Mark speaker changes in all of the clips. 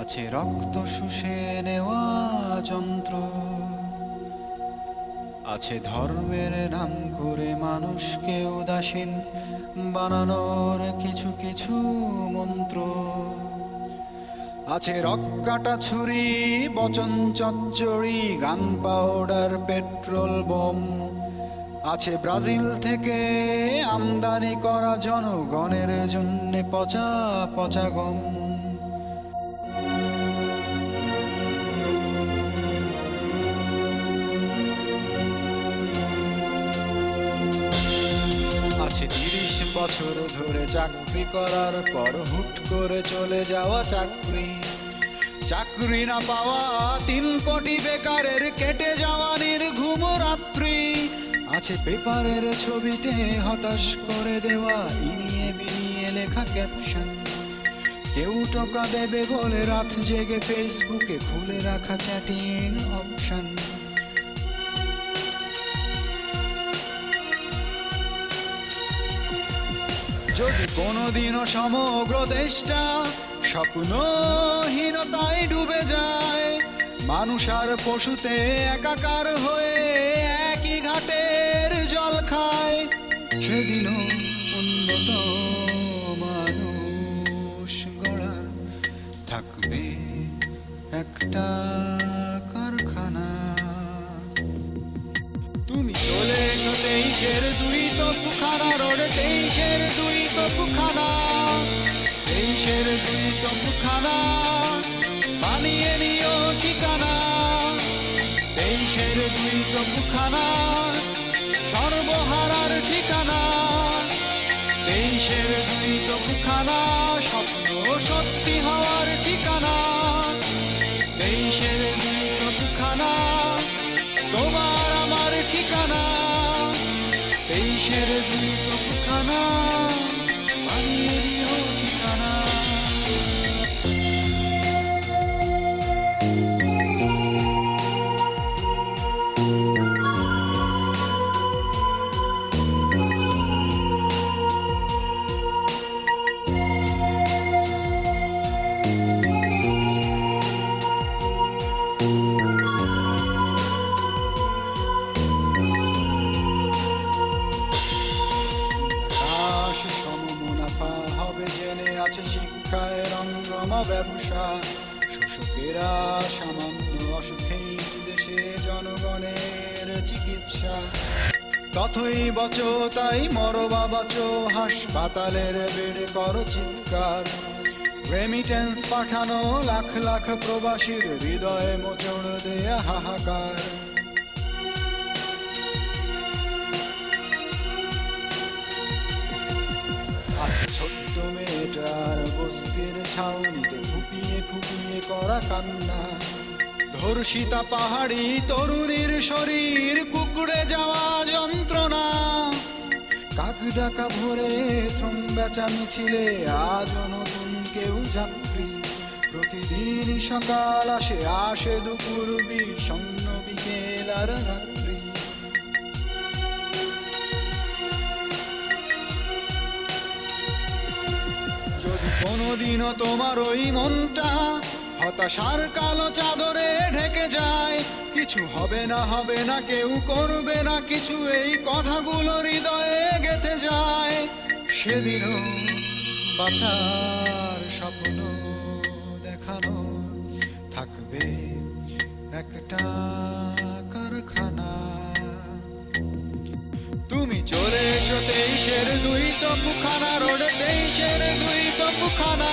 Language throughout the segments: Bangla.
Speaker 1: আছে রক্ত শুষে নেওয়া যন্ত্র। আছে ধর্মের নাম করে মানুষকে উদাসীন বানানোর কিছু কিছু মন্ত্র। আছে রক্কাটা ছুরি, বচন চচ্চড়ি, গান পাউডার, পেট্রোল বোম। আছে ব্রাজিল থেকে আমদানি করা জনগণের জন্যে পচা পচা গম। বছর ধরে চাকরি করার পর হুট করে চলে যাওয়া চাকরি। চাকরি না পাওয়া তিন কোটি বেকারের কেটে যাওয়া নির্ঘুম রাত্রি। আছে পেপারের ছবিতে হতাশ করে দেওয়া ইনিয়ে বিনিয়ে লেখা ক্যাপশন। কেউ টোকা দেবে বলে রাত জেগে ফেসবুকে খুলে রাখা চ্যাটিং অপশন। যদি কোনোদিনও সমগ্র দেশটা স্বপ্নহীনতায় ডুবে যায়, মানুষ আর পশুতে একাকার হয়ে একই ঘাটের জল খায়। সেদিনও তেইশের দুই তপুখানা রোড তেইশের দুই তপুখানা তেইশের দুই তপুখানা বানিয়ে নিও ঠিকানা। তেইশের দুই তপুখানা সর্বহারার ঠিকানা। তেইশের দুই তপুখানা স্বপ্ন সত্যি হওয়ার তেইশের ব্যবসা শোষকেরা সামান্য অসুখেই দেশে জনগণের চিকিৎসা। তথই বচ, তাই মরবা বাবাচ হাসপাতালের বেড়ে কর চিৎকার। রেমিটেন্স পাঠানো লাখ লাখ প্রবাসীর হৃদয়ে মোচন দেয়া হাহাকার। করা কান্না। ধর্ষিতা পাহাড়ি তরুণীর শরীর, কুকুরে যাওয়া যন্ত্রণা। কাক ডাকা ভরে শ্রম বেচা মিছিলে আজও নতুন কেউ যাত্রী। প্রতিদিন সকাল আসে আসে দুপুর বিষণ্ণ বিকেল আর রাত্রি। যদি কোনোদিনও তোমার ওই মনটা হতাশার কালো চাদরে ঢেকে যায়। কিছু হবে না হবে না, কেউ করবে না কিছু, এই কথাগুলো হৃদয়ে গেথে যায়। সেদিনও বাঁচার স্বপ্ন দেখানো থাকবে একটা কারখানা। তুমি চলে এসো তেইশের দুই তপুখানা রোড তেইশের দুই তপুখানা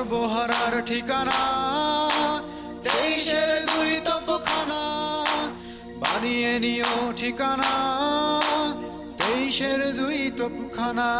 Speaker 1: সর্বহারার ঠিকানা তেইশের দুই তপখানা বানিয়ে নিও ঠিকানা তেইশের দুই তোপখানা